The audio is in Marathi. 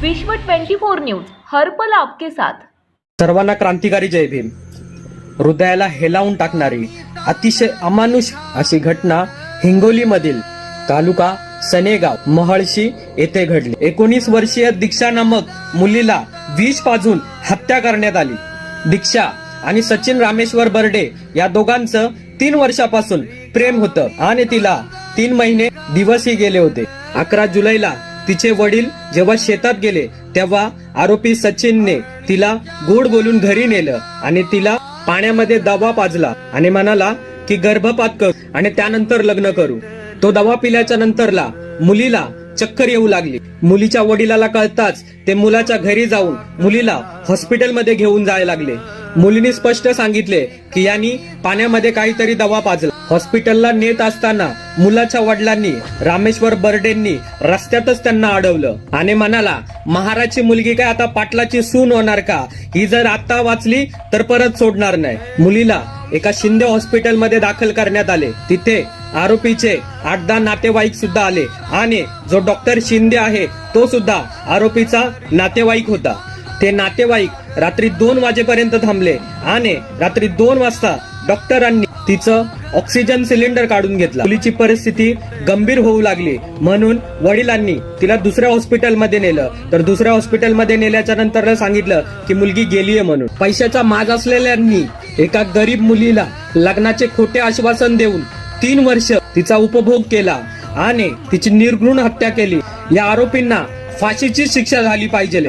विश्व 24 न्यूज हर्पल आपके साथ. सर्वांना क्रांतिकारी जय भीम. हृदयाला हेलावून टाकणारी अतिशय अमानुष अशी घटना हिंगोलीमधील तालुका सनेगाव महळशी येथे घडली. एकोणीस वर्षीय दीक्षा नामक मुलीला विष पाजून हत्या करण्यात आली. दीक्षा आणि सचिन रामेश्वर बर्डे या दोघांचं तीन वर्षापासून प्रेम होतं आणि तिला तीन महिने दिवसही गेले होते. अकरा जुलैला तिचे वडील जेव्हा शेतात गेले तेव्हा आरोपी सचिनने तिला गोड बोलून घरी नेलं आणि तिला पाण्यामध्ये दवा पाजला आणि म्हणाला की गर्भपात कर आणि त्यानंतर लग्न करू. तो दवा पिल्याच्या नंतरला मुलीला चक्कर येऊ लागली. मुलीच्या वडिलाला कळताच ते मुलाच्या घरी जाऊन मुलीला हॉस्पिटलमध्ये घेऊन जायला लागले. मुलीने स्पष्ट सांगितले की यांनी पाण्यामध्ये काहीतरी दवा पाजला. हॉस्पिटलला नेत असताना मुलाच्या वडिलांनी रामेश्वर बर्डेंनी रस्त्यातच त्यांना अडवलं. आणि म्हणाला महाराजची मुलगी काय आता पाटलाची सून होणार का? ही जर आता वाचली तर परत सोडणार नाही. मुलीला एका शिंदे हॉस्पिटलमध्ये दाखल करण्यात आले. तिथे आरोपीचे आठ दहा नातेवाईक सुद्धा आले. आणि जो डॉक्टर शिंदे आहे तो सुद्धा आरोपीचा नातेवाईक होता. ते नातेवाईक रात्री दोन वाजेपर्यंत थांबले आणि रात्री दोन वाजता डॉक्टरांनी तिचं ऑक्सिजन सिलेंडर काढून घेतला. मुलीची परिस्थिती गंभीर होऊ लागली. म्हणून वडिलांनी तिला दुसऱ्या हॉस्पिटलमध्ये नेलं. तर दुसऱ्या हॉस्पिटलमध्ये नेल्याच्या नंतर सांगितलं की मुलगी गेलीये म्हणून. पैशाचा माग असलेल्यांनी एका गरीब मुलीला लग्नाचे खोटे आश्वासन देऊन तीन वर्ष तिचा उपभोग केला आणि तिची निर्घृण हत्या केली. या आरोपींना फाशीची शिक्षा झाली पाहिजे.